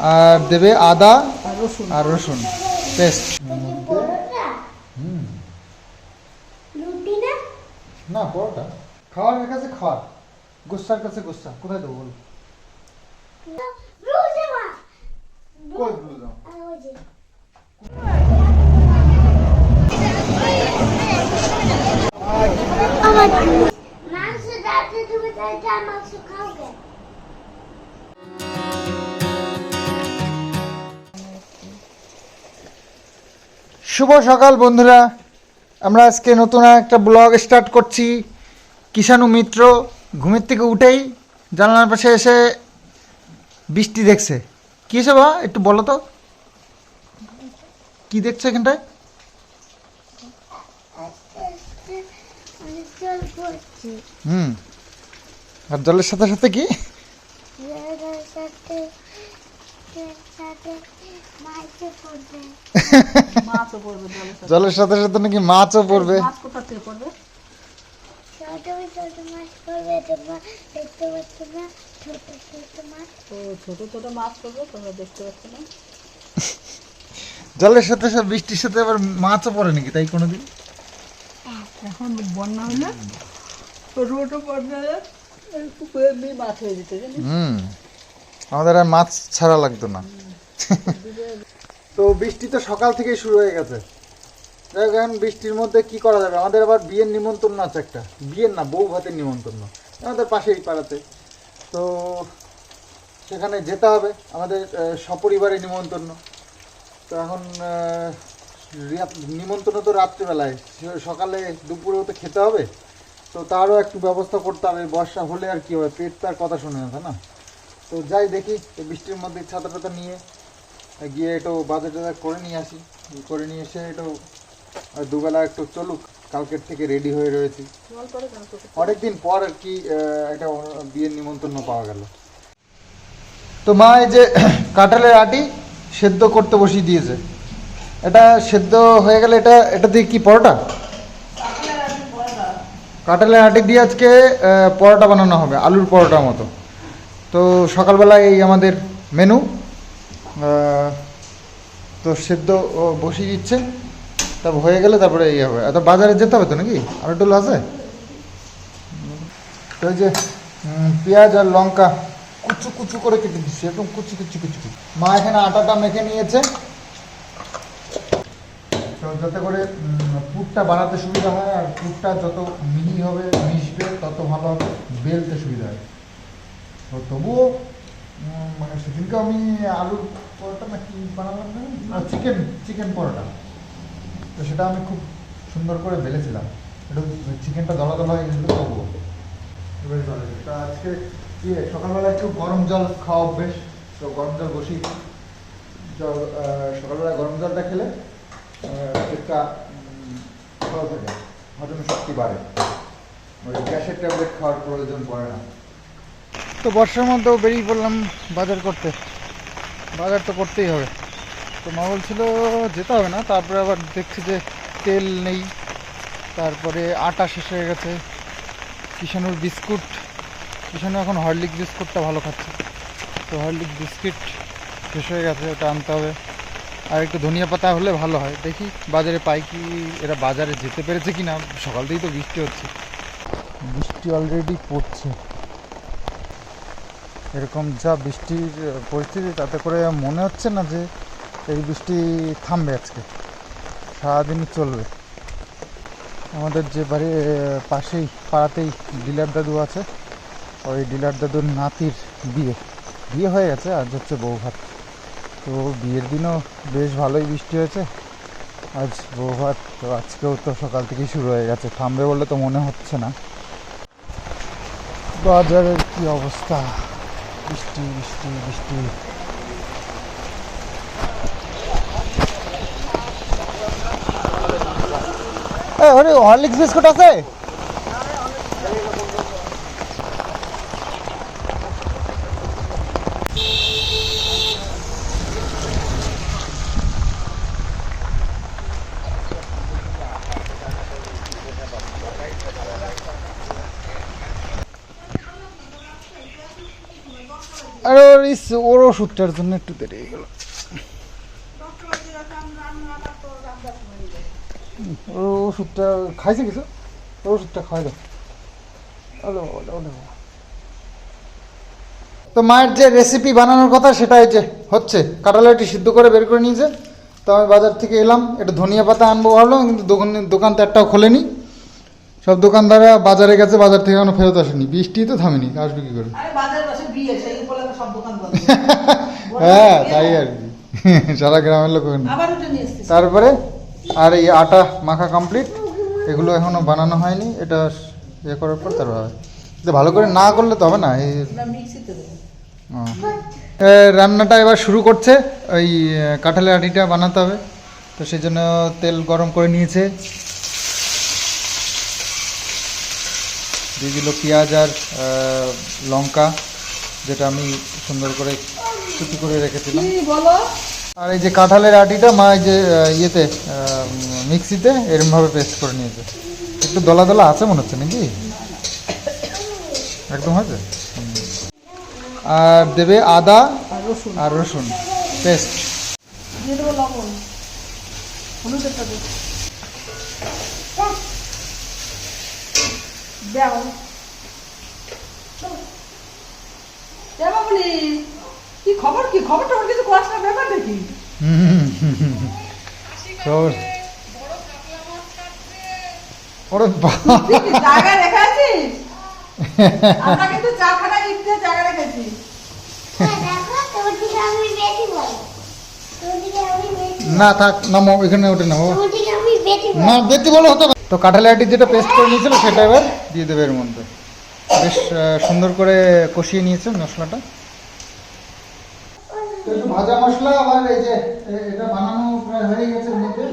আর দেবে আদা আর রসুন। আর রসুন। পেস্ট। না পরোটা। খাওয়ার কাছে খাওয়ার। গুসার কাছে গুসা কোথায় দেবো বলো? আমার মাংস দাঁড়াতে তুমি তাইটা মাংস খাও। শুভ সকাল, বন্ধুরা। আমরা আজকে নতুন একটা ব্লগ স্টার্ট করছি। কিষাণু মিত্র ঘুমের থেকে উঠেই জানলার পাশে এসে বৃষ্টি দেখছে। কী হয়েছে বা একটু বলো তো। কি দেখছ এখানটায়? হুম। আর জলের সাথে সাথে কি? জলের সাথে। সাথে নাকি মাছও পড়বে? জলের সাথে সাথে বৃষ্টির সাথে আবার মাছও পড়ে নাকি তাই কোনোদিন? এখন বন্যা হলে রোডও পড়বে পুকুরে মাছ হয়ে যেতে জানিস? হুম। আমাদের আর মাছ ছাড়া লাগতো না। তো বৃষ্টি তো সকাল থেকেই শুরু হয়ে গেছে। এখন বৃষ্টির মধ্যে কি করা যাবে? আমাদের আবার বিয়ের নিমন্ত্রণ আছে একটা। বিয়ের না, বউ ভাতের নিমন্ত্রণ। আমাদের পাশেই পাড়াতে। তো সেখানে যেতে হবে। আমাদের সপরিবারে নিমন্ত্রণ। তো এখন নিমন্ত্রণ তো রাত্রিবেলায়। সকালে দুপুরেও তো খেতে হবে। তো তারও একটু ব্যবস্থা করতে হবে। বর্ষা হলে আর কি হবে? পেট তার কথা শুনে না না? তো যাই দেখি এই বৃষ্টির মধ্যে ছাতা টাতা নিয়ে গিয়ে একটু বাজার টাজার করে নিয়ে আসি। করে নিয়ে এসে একটু দুবেলা একটু চলুক কালকের থেকে রেডি হয়ে রয়েছি। অনেকদিন পর আর কি একটা বিয়ের নিমন্ত্রণ পাওয়া গেল। তো মা এই যে কাঁঠালের আটি সেদ্ধ করতে বসিয়ে দিয়েছে। এটা সেদ্ধ হয়ে গেলে এটা এটা দিয়ে কি পরোটা? কাঁঠালের আটি দিয়ে আজকে পরোটা বানানো হবে আলুর পরোটার মতো। তো সকালবেলায় এই আমাদের মেনু তো সেদ্ধ বসিয়ে দিচ্ছে তারপর হয়ে গেলে তারপরে ইয়ে হবে। এত বাজারে যেতে হবে তো নাকি? আর একটু আছে? তো যে পেঁয়াজ আর লঙ্কা কুচু কুচু করে কেটে দিচ্ছি, একদম কুচি কুচি কুচি কুচি। মা এখানে আটাটা মেখে নিয়েছে। তো যাতে করে পুরটা বানাতে সুবিধা হয়, আর পুরটা যত মিহি হবে, মিশবে, তত ভালো হবে, বেলতে সুবিধা হয়। তো তবুও মানে সেদিনকে আমি আলুর পরোটা না কি বানালাম না চিকেন চিকেন পরোটা। তো সেটা আমি খুব সুন্দর করে বেলেছিলাম। একটু চিকেনটা দলা দলা হয়ে গেছিল তবুও। জলে দিই। তা আজকে কি, সকালবেলা একটু গরম জল খাওয়া অভ্যেস? তো গরম জল বসি। জল সকালবেলা গরম জলটা খেলে পেটটা ভালো থাকে। হজম শক্তি বাড়ে। ওই গ্যাসের ট্যাবলেট খাওয়ার প্রয়োজন পড়ে না। তো বর্ষার মধ্যেও বেরিয়ে পড়লাম বাজার করতে। বাজার তো করতেই হবে। তো মা বলছিল যেতে হবে না, তারপরে আবার দেখছি যে তেল নেই। তারপরে আটা শেষ হয়ে গেছে। কিষানুর বিস্কুট। কিষানু এখন হরলিক বিস্কুটটা ভালো খাচ্ছে। তো হরলিক বিস্কিট শেষ হয়ে গেছে, ওটা আনতে হবে। আর একটু ধনিয়া পাতা হলে ভালো হয়। দেখি বাজারে পাই কি এরা বাজারে যেতে পেরেছে কি না সকাল থেকেই তো বৃষ্টি হচ্ছে। বৃষ্টি অলরেডি পড়ছে। এরকম যা বৃষ্টির পরিস্থিতি, তাতে করে মনে হচ্ছে না যে এই বৃষ্টি থামবে আজকে। সারাদিনই চলবে। আমাদের যে বাড়ি পাশেই, পাড়াতেই ডিলার দাদু আছে। ওই ডিলার দাদুর নাতির বিয়ে। বিয়ে হয়ে গেছে, আজ হচ্ছে বউ ভাত তো বিয়ের দিনও বেশ ভালোই বৃষ্টি হয়েছে। আজ বউ ভাত তো আজকেও তো সকাল থেকেই শুরু হয়ে গেছে। থামবে বলে তো মনে হচ্ছে না। বাজারের কি অবস্থা? বৃষ্টি বৃষ্টি বৃষ্টি। হরলিক্স বিস্কুট আছে? আরে ওর ওর ওষুধটার জন্য একটু দেরি হয়ে গেল। ওর ওষুধটা খাইছে কিছু? ওর ওষুধটা খাই দাও। তো মায়ের যে রেসিপি বানানোর কথা, সেটা যে হচ্ছে কাঁঠালাটি সিদ্ধ করে বের করে নিয়েছে। তো আমি বাজার থেকে এলাম, একটু ধনিয়া পাতা আনব ভাবলাম, কিন্তু দোকান দোকান তো একটাও খোলেনি। সব দোকানদাররা বাজারে গেছে, বাজার থেকে এখনও ফেরত আসেনি। বৃষ্টি তো থামেনি, আসবে কি করে? হ্যাঁ তাই আর কি। সারা গ্রামের লোক তারপরে আর এই আটা মাখা কমপ্লিট এগুলো এখনও বানানো হয়নি এটা ইয়ে করার পর তারপর হবে। ভালো করে না করলে তো হবে না এই রান্নাটা এবার শুরু করছে ওই কাঁঠালের আটিটা বানাতে হবে। তো সেই জন্য তেল গরম করে নিয়েছে। দিয়ে দিল পেঁয়াজ আর লঙ্কা। যেটা আমি সুন্দর করে কুচি করে রেখেছিলাম। আর এই যে কাঁঠালের আটিটা মা এই যে ইয়েতে মিক্সিতে এরমভাবে পেস্ট করে নিয়েছে। একটু দলা দলা আছে মনে হচ্ছে নাকি? একদম হয়েছে আর দেবে আদা আর রসুন। পেস্ট। দাও। দেবো বলি কি খবর কি? খবর টবর কিছু করাস না ব্যাপার দেখি ওরে বাবা। জায়গা রেখে আছিস? আমরা কিন্তু চাখানা ইচ্ছে জায়গা রেখেছি। হ্যাঁ, দেখো তোর দিকে আমি বেশি বলি তোর দিকে আমি বেশি না থাক নামো এখানে ওঠে নামো। না দেখতে বলো হতো তো কাঁঠালের আটি যেটা পেস্ট করে নিয়েছিল সেটা এবার দিয়ে দেবে এর মধ্যে। বেশ সুন্দর করে কষিয়ে নিয়েছে মশলাটা। একটু ভাজা মশলা আবার এই যে এটা বানানো প্রায় হয়ে গেছে মধ্যে।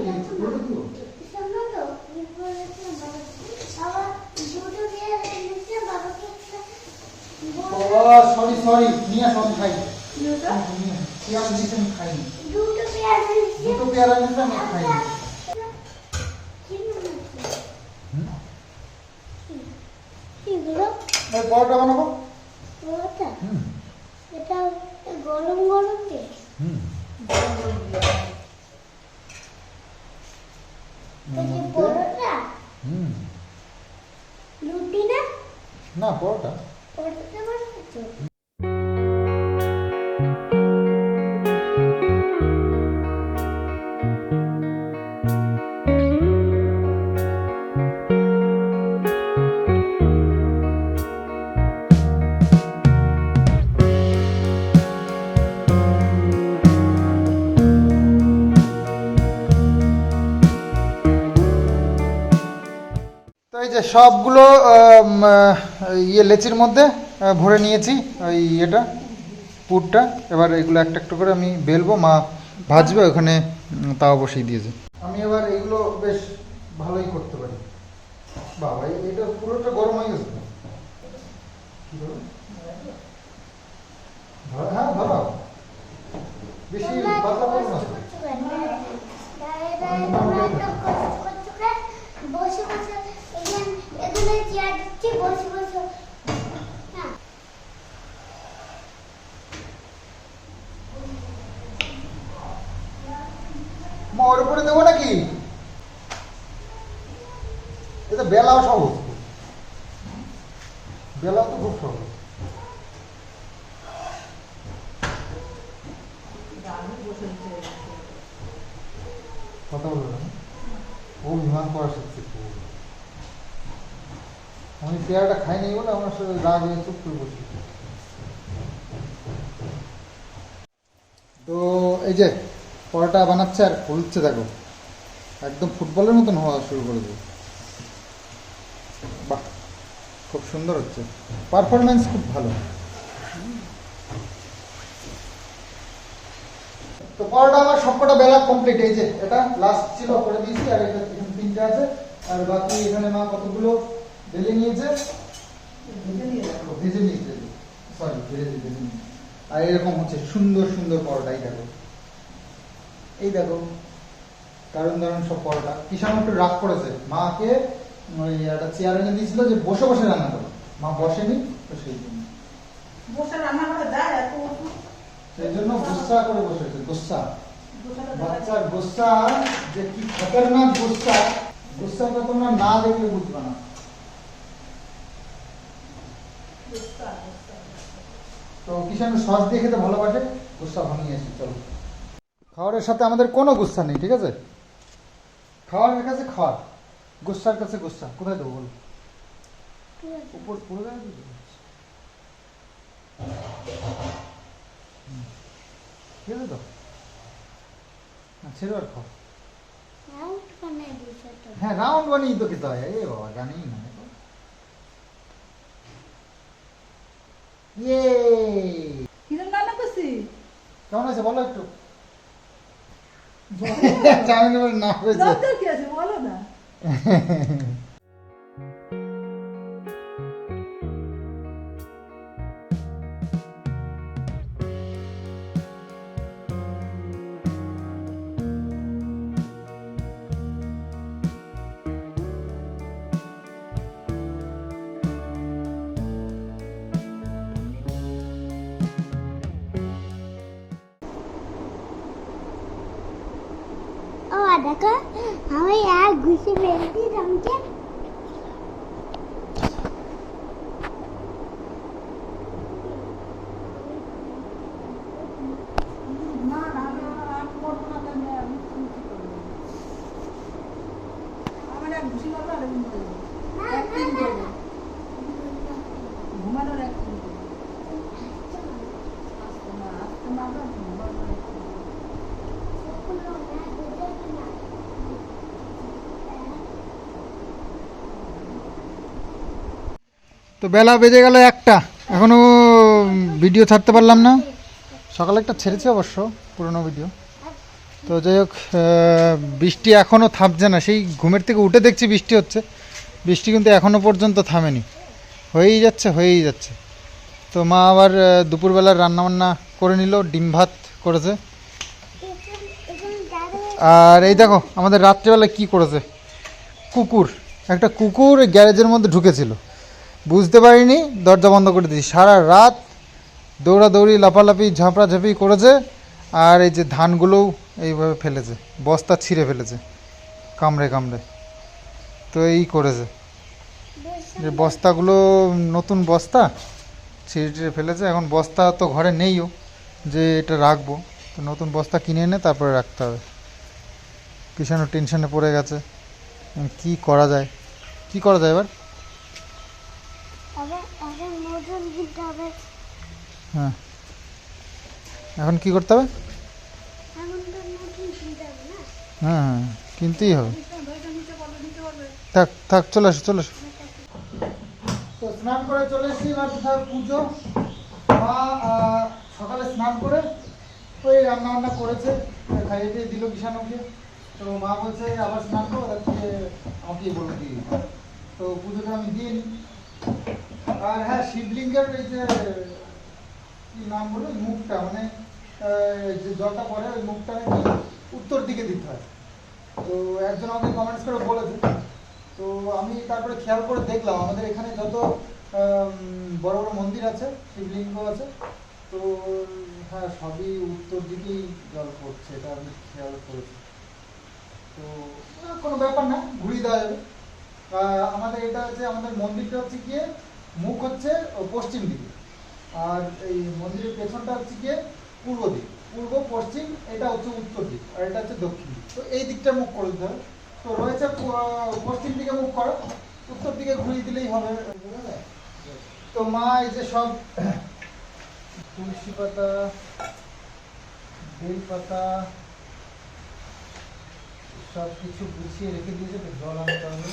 সরি সরি নিয়ে আসো আমি খাই পেঁয়াজ দিয়েছে খাইনি। দুটো পেঁয়াজ দিচ্ছে পেয়ারা নিয়েছে আমি খাইনি কি মনে হচ্ছে? হুম? বানাবো? এটা গরম গরম কে? হুম। পরোটা? হুম। রুটি না? না পরোটা। পরোটা বানাচ্ছো? যে সবগুলো ইয়ে লেচির মধ্যে ভরে নিয়েছি ওই ইয়েটা পুরটা এবার এগুলো একটা একটা করে আমি বেলবো মা ভাজবে ওখানে তাও বসিয়ে দিয়েছে আমি এবার এগুলো বেশ ভালোই করতে পারি বাবা এটা পুরোটা গরম হয়ে গেছে হ্যাঁ বেশি পাতলা না বসে বসে এখানে এখানে চেয়ার দিচ্ছি বসে বসে হ্যাঁ মা উপরে দেবো নাকি? এটা বেলাও সহজ। বেলাও তো খুব সহজ। কথা বলব ও বিমান করা শিখছে। আমি পেয়ারাটা খাই নাই বলে আমার সাথে রাগ হয়ে চুপ করে বসে। তো এই যে পরোটা বানাচ্ছে আর ফুলছে দেখো। একদম ফুটবলের মতন হওয়া শুরু করে দেবে বাহ, খুব সুন্দর হচ্ছে। পারফরমেন্স খুব ভালো। তো পরোটা আমার সবকটা বেলা কমপ্লিট এই যে এটা লাস্ট ছিল, করে দিয়েছি, আর এটা তিনটে আছে। আর বাকি এখানে মা কতগুলো? বেলে নিয়েছে? ভেজে নিয়েছে। সরি ভেজে ভেজে নিয়েছে। আর এরকম হচ্ছে সুন্দর সুন্দর পরোটা এই দেখো। এই দেখো কারণ দারুণ সব পরোটা। কিষান একটু রাগ করেছে। মাকে ওই একটা চেয়ার এনে দিয়েছিল যে বসে বসে রান্না করো। মা বসেনি তো সেই জন্য। বসে রান্না করে দেয় এত সেই জন্য গুসা করে বসেছে গুসা। বাচ্চার গুসা যে কি খতরনাক গুসা। গুসাটা তোমরা না দেখলে বুঝবে না। তো কিষান সস দিয়ে খেতে ভালোবাসে গুসা বানিয়ে এসে চলো। খাবারের সাথে আমাদের কোনো গুসা নেই ঠিক আছে? খাওয়ারের কাছে খাওয়ার গুসার কাছে গুসা কোথায় দেবো বলো? উপর। ঠিক আছে তো? ছেড়ে আর খাও। হ্যাঁ রাউন্ড বানিয়ে তো খেতে হয়। এ বাবা জানি না। ইয়ে! কিরম রান্না করছি? কেমন আছে বলো একটু। আমি না। হয়েছে। বলো না। তো বেলা বেজে গেল একটা। এখনও ভিডিও ছাড়তে পারলাম না। সকালে একটা ছেড়েছে অবশ্য, পুরোনো ভিডিও তো যাই হোক বৃষ্টি এখনও থামছে না। সেই ঘুমের থেকে উঠে দেখছি বৃষ্টি হচ্ছে। বৃষ্টি কিন্তু এখনও পর্যন্ত থামেনি। হয়েই যাচ্ছে হয়েই যাচ্ছে। তো মা আবার দুপুরবেলার রান্নাবান্না করে নিল, ডিম ভাত করেছে। আর এই দেখো, আমাদের রাত্রেবেলা কি করেছে? কুকুর। একটা কুকুর গ্যারেজের মধ্যে ঢুকেছিল। বুঝতে পারিনি, দরজা বন্ধ করে দিয়েছি। সারা রাত দৌড়াদৌড়ি, লাফালাফি, ঝাঁপড়াঝাঁপি করেছে, আর এই যে ধানগুলোও এইভাবে ফেলেছে, বস্তা ছিঁড়ে ফেলেছে, কামড়ে কামড়ে। তো এই করেছে। যে বস্তাগুলো নতুন বস্তা, ছিঁড়ে টিড়ে ফেলেছে, এখন বস্তা তো ঘরে নেইও যে এটা রাখব। তো নতুন বস্তা কিনে এনে তারপরে রাখতে হবে। কিষানো টেনশনে পড়ে গেছে। কি করা যায়? কি করা যায় এবার আবার এখন নতুন কিনতে হবে হ্যাঁ। এখন কি করতে হবে? হ্যাঁ হ্যাঁ কিনতেই হবে। থাক থাক চলে আসো চলে আসো। তো স্নান করে চলে এসেছি এবার পুজো। মা সকালে স্নান করে ওই রান্না বান্না করেছে খাইয়ে দিয়ে দিল কিষাণকে তো মা বলছে আবার স্নান করো তারপরে আমাকে বলে দিয়ে তো পুজোটা আমি দিয়ে নিই। আর হ্যাঁ শিবলিঙ্গের এই যে কি নাম বলো মুখটা মানে যে জলটা পড়ে, ওই মুখটা নাকি উত্তর দিকে দিতে হয়। তো একজন আমাকে কমেন্টস করে বলেছে তো আমি তারপরে খেয়াল করে দেখলাম, আমাদের এখানে যত বড় বড় মন্দির আছে, শিবলিঙ্গ আছে, তো হ্যাঁ সবই উত্তর দিকেই জল পড়ছে, এটা আমি খেয়াল করেছি। তো কোনো ব্যাপার না, ঘুরিয়ে দেওয়া যাবে। আমাদের এটা হচ্ছে, আমাদের মন্দিরটা হচ্ছে গিয়ে মুখ হচ্ছে পশ্চিম দিকে। আর এই মন্দিরের পেছনটা হচ্ছে গিয়ে পূর্ব দিক। পূর্ব, পশ্চিম, এটা হচ্ছে উত্তর দিক আর এটা হচ্ছে দক্ষিণ দিক। তো এই দিকটা মুখ করে দিতে হবে। তো রয়েছে পশ্চিম দিকে মুখ করো। উত্তর দিকে ঘুরিয়ে দিলেই হবে। তো মা, এই যে সব তুলসী পাতা, বেল পাতা সব কিছু গুছিয়ে রেখে দিয়েছে। জল আনতে হবে।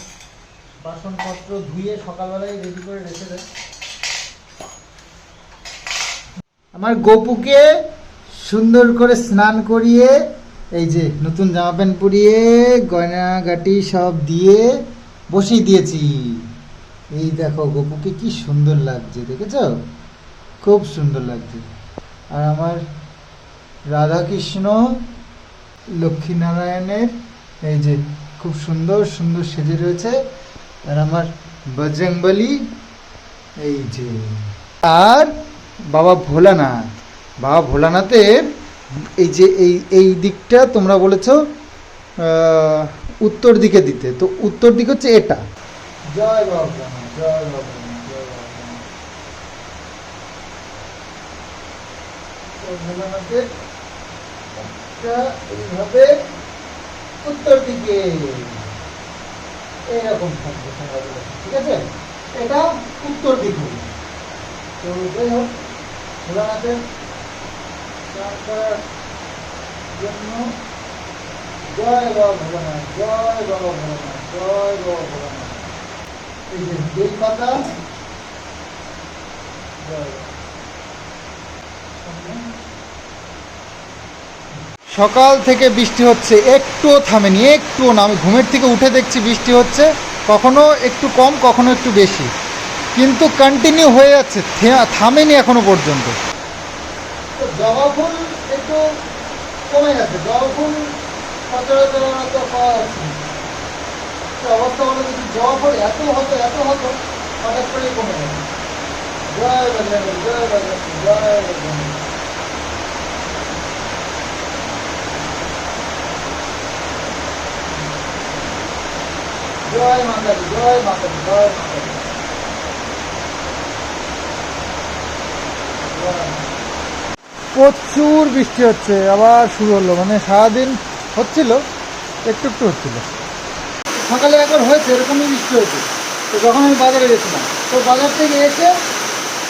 বাসনপত্র ধুয়ে সকালবেলায় রেডি করে রেখে দেয়। আমার গোপুকে সুন্দর করে স্নান করিয়ে, এই যে নতুন জামা প্যান্ট পরিয়ে, গয়নাগাটি সব দিয়ে বসিয়ে দিয়েছি। এই দেখো গোপুকে কি সুন্দর লাগছে, দেখেছ? খুব সুন্দর লাগছে। আর আমার রাধাকৃষ্ণ লক্ষ্মীনারায়ণের এই যে খুব সুন্দর সুন্দর সেজে রয়েছে। আর আমার বজরংবলী, এই যে আর বাবা ভোলানাথ। বাবা ভোলানাথের এই যে এই এই দিকটা তোমরা বলেছ উত্তর দিকে দিতে। তো উত্তর দিক হচ্ছে এটা। জয় বাবা উত্তর দিকে। এরকম থাকবে ঠিক আছে? এটা উত্তর দিক। তো যাই হোক স্নান করার জন্য জয় বাবা ভোলানাথ জয় বাবা ভোলানাথ জয় বাবা ভোলানাথ এই যে সকাল থেকে বৃষ্টি হচ্ছে, একটুও থামেনি, একটুও না, আমি ঘুমের থেকে উঠে দেখছি বৃষ্টি হচ্ছে, কখনো একটু কম, কখনো একটু বেশি। কিন্তু কন্টিনিউ হয়ে যাচ্ছে থামেনি এখনও পর্যন্ত। জবা ফুল একটু কমে গেছে। জবা ফুল তো পাওয়া যাচ্ছে জবা ফুল এত হতো এত হতো কমে গেছে। জয় জয় জয় জয় মাতা জয় মাতা জয় মাতা দি। জয়। প্রচুর বৃষ্টি হচ্ছে, আবার শুরু হলো। মানে সারাদিন হচ্ছিল, একটু একটু হচ্ছিল। সকালে একবার হয়েছে, এরকমই বৃষ্টি হয়েছে। তো যখন আমি বাজারে গেছিলাম, তো বাজার থেকে এসে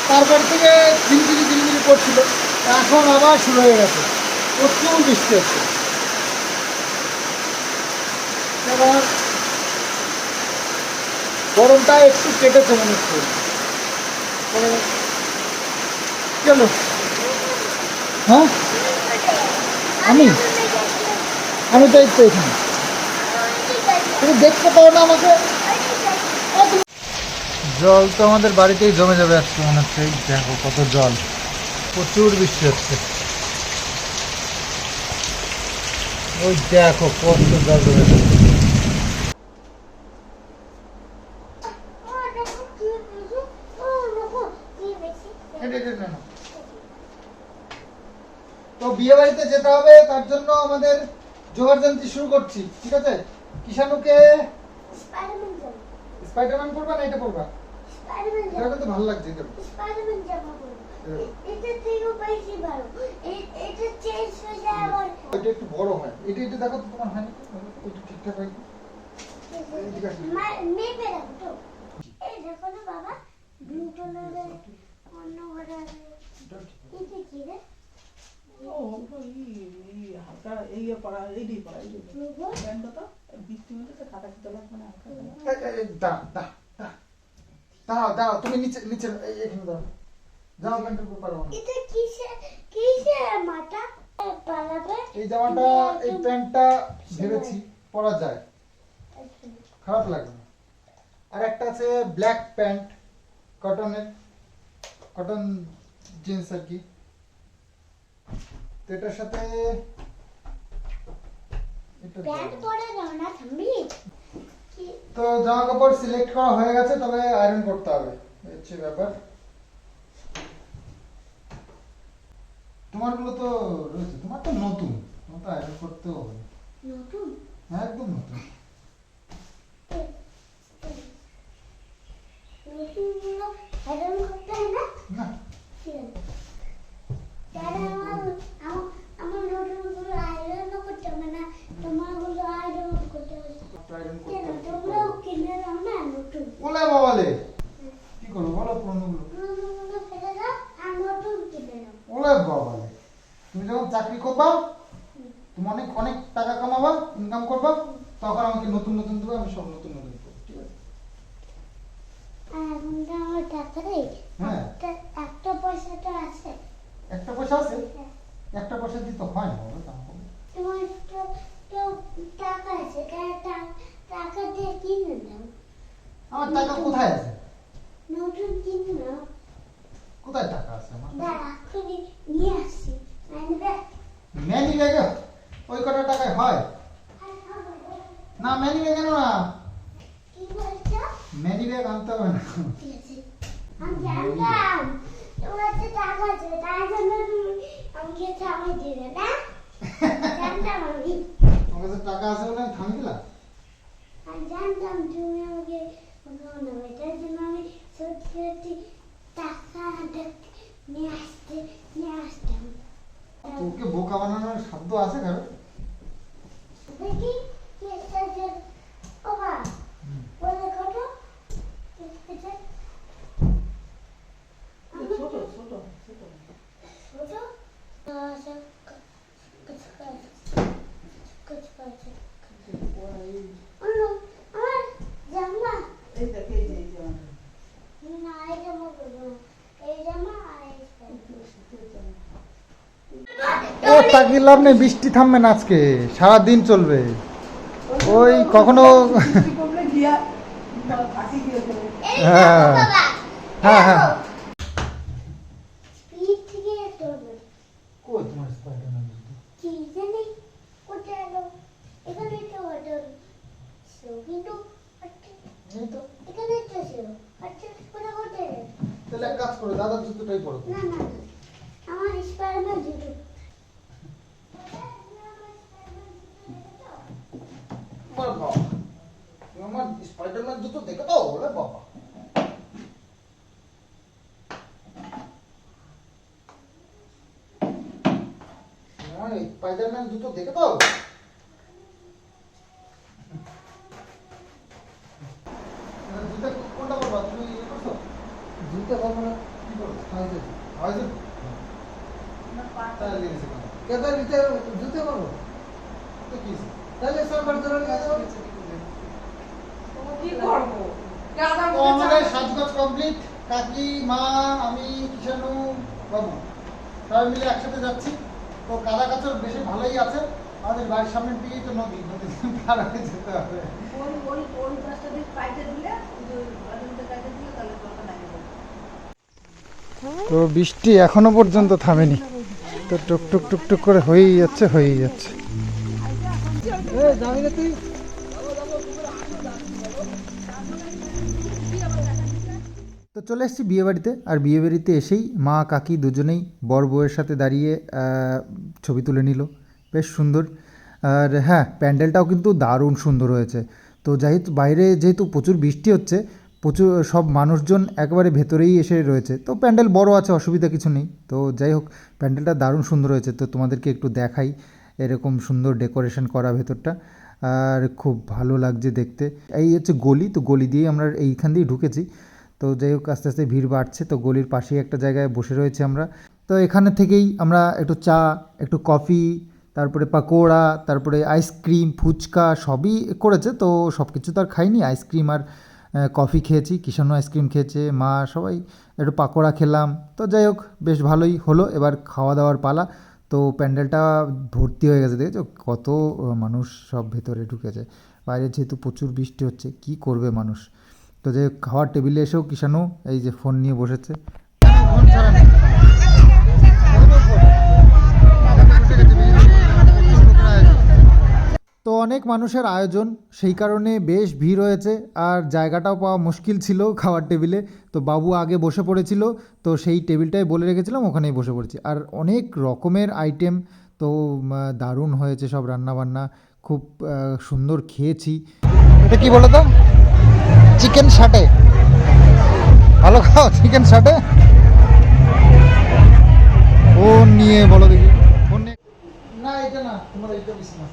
তারপর থেকে ঝিলঝিলি ঝিলঝিলি করছিল। এখন আবার শুরু হয়ে গেছে। প্রচুর বৃষ্টি হচ্ছে। এবার গরমটা একটু কেটেছে মনে হচ্ছে। কেন হ্যাঁ? আমি? আমি তো এখানে। তুমি দেখতে পাও না আমাকে? জল তো আমাদের বাড়িতেই জমে যাবে আজকে মনে হচ্ছে। দেখো কত জল। প্রচুর বৃষ্টি হচ্ছে। ওই দেখো কত জল জমে যাচ্ছে ও দেখো কি বেশি ও দেখো কি বেশি এটা, এটা, না, না। তো বিয়ে বাড়িতে যেতে হবে তার জন্য আমাদের জোগাড় জানতে শুরু করছি ঠিক আছে? কিষানুকে স্পাইডারম্যান পড়বা না এটা স্পাইডারম্যান এটা কিন্তু ভালো লাগছে এটা। স্পাইডারম্যান জামা। এটা। বেশি ভালো? এটা চেঞ্জ হয়ে যায় আবার। এটা একটু বড় হয়। এটা এটা দেখো তো তোমার হয় না ওইটা ঠিকঠাক হয় মেপে রাখো তো। এই দেখো না বাবা ব্লু কালারের অন্য ঘরে আছে। এটা এটা কি রে? দাঁড়াও, দাঁড়াও, তুমি নিচে নিচে এখানে দাঁড়াও জামা প্যান্টের উপর কিসে কিসে এই জামাটা এই প্যান্টটা ভেবেছি পরা যায় খারাপ লাগবে না আর একটা আছে ব্ল্যাক প্যান্ট কটনের কটন জিন্স আর কি তো এটার সাথে তো জামা কাপড় সিলেক্ট করা হয়ে গেছে তবে আয়রন করতে হবে। হচ্ছে ব্যাপার। তোমারগুলো তো রয়েছে তোমার তো নতুন। তোমার তো আয়রন করতেও হবে। নতুন? হ্যাঁ একদম নতুন। নতুনগুলো আয়রন করতে না? না ঠিক আছে তাহলে আমার আমার আমার নতুনগুলো আয়রন করতে হবে না তোমারগুলো আয়রন করতে হবে আয়রন করতে কেন হবে তোমরাও কিনে দাও না নতুন ওলে বাবালে কি করব বলো পুরোনোগুলো নতুনগুলো ফেলে দাও আর নতুন কিনে নাও ওলে বাবালে তুমি যখন চাকরি করবা তুমি অনেক অনেক টাকা কামাবা ইনকাম করবা তখন আমাকে নতুন নতুন দেবে আমি সব নতুন নতুন করব ঠিক আছে আর এখন তো আমার টাকা নেই হ্যাঁ একটা একটা পয়সাটা আছে একটা পয়সা আছে একটা পয়সা দিতে হয় না বাবা দাম কম। তোমার তো তো টাকা আছে তা- টা- টাকা দিয়ে কিনে নাও আমার টাকা কোথায় আছে নতুন কিনে নাও কোথায় টাকা আছে আমার দাঁড়া এক্ষুনি নিয়ে আসছি আনবে ম্যানি ব্যাগে ওই কটা টাকায় হয় না ম্যানি ব্যাগ কেন না ম্যানি ব্যাগ আনতে হবে না। আমি জানতাম। টাকা আছে তুমি আমাকে দিলে জানতাম তুমি জন্য আমি সত্যি সত্যি টাকা নিয়ে আসতে নিয়ে আসতাম। তোকে বোকা বানানোর শব্দ আছে কারও দেখি কি একটা যে ও বা বলে কত এটা ছোট ছোট ছোট ছোট আচ্ছা কুছ কাজ কুছ কাজ ওরা এই অন্য আমার জামা এই দেখে এই যে এই যে আমাদের না এই জামা করব না। এই জামা আর এই প্যান্ট। শীতের জামা। ও তাকিয়ে লাভ নেই বৃষ্টি থামবে না আজকে সারাদিন চলবে ওই কখনো হ্যাঁ। হ্যাঁ, হ্যাঁ। স্পিড থেকে তোলবে কই তোমার স্পাইডারম্যান কি জানি কোথায় এলো এখানে তো হতো সেও কিন্তু এই তো এখানে তো ছিল আচ্ছা কোথায় কোথায় গেল? তাহলে এক কাজ করো দাদার জুতোটাই পরো না না না আমার স্পাইডারম্যান জুতো আমার বাবা তুমি আমার স্পাইডারম্যান জুতো দেখে। তো ওরে বাবা। স্পাইডারম্যান জুতো দেখে দাও জুতো কোনটা করবা তুমি ইয়ে করছ জুতো করব না কি করছ হাউজে হাউজে না পাটা তাহলে লেগেছে কেন কেদার নিচে জুতো করব তো কি হয়েছে? তাহলে সরকার ধরে নিয়ে যাব কি করব কাদা তো আমাদের সাজগোজ কমপ্লিট কাকি মা আমি কিষানু বাবু সবাই মিলে একসাথে যাচ্ছি তো কাদা কাচর বেশি ভালোই আছে আমাদের বাড়ির সামনের দিকেই তো নদী যেতে হবে। ওই ওই ওই দিলে দিলে তাহলে তো বৃষ্টি এখনও পর্যন্ত থামেনি। তো টুক টুক টুক টুক করে হয়েই যাচ্ছে হয়েই যাচ্ছে। তো চলে এসেছি বিয়েবাড়িতে আর বিয়েবাড়িতে এসেই মা কাকি দুজনেই বর বউয়ের সাথে দাঁড়িয়ে আহ, ছবি তুলে নিল। বেশ সুন্দর। আর হ্যাঁ প্যান্ডেলটাও কিন্তু দারুণ সুন্দর হয়েছে। তো যেহেতু বাইরে যেহেতু প্রচুর বৃষ্টি হচ্ছে, প্রচুর সব মানুষজন একেবারে ভেতরেই এসে রয়েছে। তো প্যান্ডেল বড় আছে, অসুবিধা কিছু নেই। তো যাই হোক, প্যান্ডেলটা দারুণ সুন্দর হয়েছে। তো তোমাদেরকে একটু দেখাই এরকম সুন্দর ডেকোরেশন করা ভেতরটা। আর খুব ভালো লাগছে দেখতে। এই হচ্ছে গলি, তো গলি দিয়ে আমরা এইখান দিয়ে ঢুকেছি। তো যাই হোক, আস্তে আস্তে ভিড় বাড়ছে। তো গলির পাশেই একটা জায়গায় বসে রয়েছে আমরা। তো এখানে থেকেই আমরা একটু চা, একটু কফি তারপরে পাকোড়া, তারপরে আইসক্রিম ফুচকা সবই করেছে, তো সব কিছু তো আর খাইনি। আইসক্রিম আর কফি খেয়েছি কিষানু আইসক্রিম খেয়েছে, মা সবাই একটু পাকোড়া খেলাম। তো যাই হোক, বেশ ভালোই হলো, এবার খাওয়া দাওয়ার পালা। তো প্যান্ডেলটা ভর্তি হয়ে গেছে, দেখেছ? কত মানুষ সব ভেতরে ঢুকেছে। বাইরে যেহেতু প্রচুর বৃষ্টি হচ্ছে, কি করবে মানুষ? তো যে খাওয়ার টেবিলে এসেও কিষানু এই যে ফোন নিয়ে বসেছে। তো অনেক মানুষের আয়োজন, সেই কারণে বেশ ভিড় হয়েছে আর জায়গাটাও পাওয়া মুশকিল ছিল খাওয়ার টেবিলে। তো বাবু আগে বসে পড়েছিল, তো সেই টেবিলটাই বলে রেখেছিলাম, ওখানেই বসে পড়েছি। আর অনেক রকমের আইটেম তো দারুণ হয়েছে সব রান্নাবান্না, খুব সুন্দর খেয়েছি। এটা কি বলো তো? চিকেন শাটে ভালো খাও চিকেন শাটে ও নিয়ে বলো দেখি। না, এটা না, তোমার এইটা বেশি না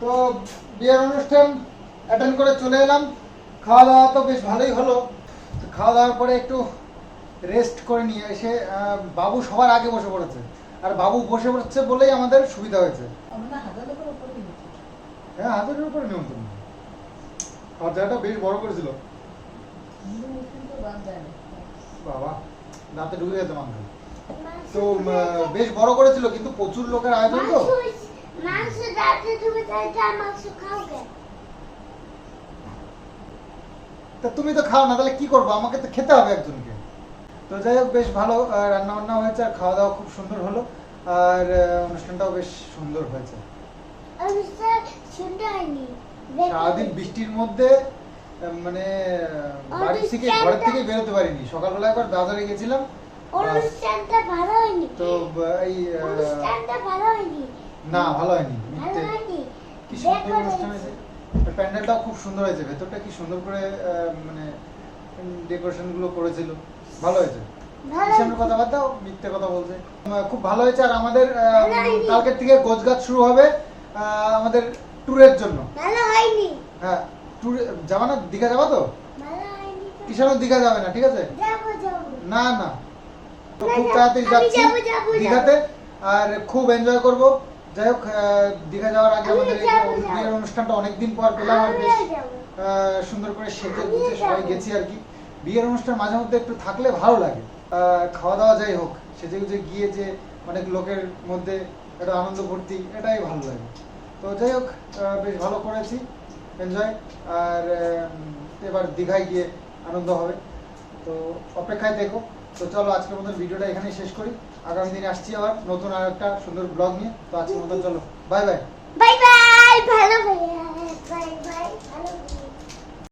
তো বিয়ের অনুষ্ঠান অ্যাটেন্ড করে চলে এলাম। খাওয়া দাওয়া তো বেশ ভালোই হলো। খাওয়া দাওয়ার পরে একটু রেস্ট করে নিয়ে এসে আহ, বাবু সবার আগে বসে পড়েছে। আর বাবু বসে পড়ছে বলেই আমাদের সুবিধা হয়েছে। হ্যাঁ হাতের উপরে নিয়ন্ত্রণ বেশ বড় করেছিল। বাবা মাংস তো বেশ বড় করেছিল, কিন্তু প্রচুর লোকের আয়োজন তো। তা তুমি তো খাও না, তাহলে কি করব? আমাকে তো খেতে হবে একজনকে। তো যাই হোক, বেশ ভালো রান্না বান্না হয়েছে, আর খাওয়া দাওয়া খুব সুন্দর হলো, আর অনুষ্ঠানটাও বেশ সুন্দর হয়েছে। শুনতে হয়নি। সারাদিন বৃষ্টির মধ্যে মানে বাড়ি থেকে ঘর থেকে বেরোতে পারিনি। সকালবেলা একবার বাজারে গেছিলাম অনুষ্ঠানটা ভালো হয়নি? তো এই অনুষ্ঠানটা ভালো হয়নি? না ভালো হয়নি। কি সুন্দর অনুষ্ঠান হয়েছে। প্যান্ডেলটাও খুব সুন্দর হয়েছে ভেতরটা কি সুন্দর করে মানে ডেকোরেশনগুলো করেছিল। ভালো হয়েছে। ভালো কথা বাদ দাও মিথ্যে কথা বলছে। খুব ভালো হয়েছে আর আমাদের। কালকের থেকে গোছগাছ শুরু হবে। আহ, আমাদের ট্যুরের জন্য? ভালো হয়নি। হ্যাঁ ট্যুরে যাবা না? দীঘা যাবা তো? ভালো হয়নি। কিষানও দীঘা যাবে না ঠিক আছে? যাব যাব। না না। তো খুব তাড়াতাড়ি যাচ্ছি যাব, যাব, দীঘাতে আর খুব এনজয় করব। যাই হোক দীঘা যাওয়ার আগে আমাদের। বিয়ের অনুষ্ঠানটা অনেকদিন পর পেলাম আর বেশ সুন্দর করে সেজে গুজে সবাই গেছি আর কি। বিয়ের অনুষ্ঠান মাঝে মধ্যে একটু থাকলে ভালো লাগে। আহ, খাওয়া দাওয়া যাই হোক সেজে গুজে গিয়ে যে অনেক লোকের মধ্যে একটা আনন্দ ভর্তি এটাই ভালো লাগে। তো যাই হোক বেশ ভালো করেছি এনজয় আর এবার দীঘায় গিয়ে আনন্দ হবে। তো অপেক্ষায় দেখো তো চলো, আজকের মতন ভিডিওটা এখানেই শেষ করি। আগামী দিন আসছি আবার নতুন আর একটা সুন্দর ব্লগ নিয়ে। তো আজকের মতন চলো বাই বাই বাই বাই ভালো বাই বাই ভালো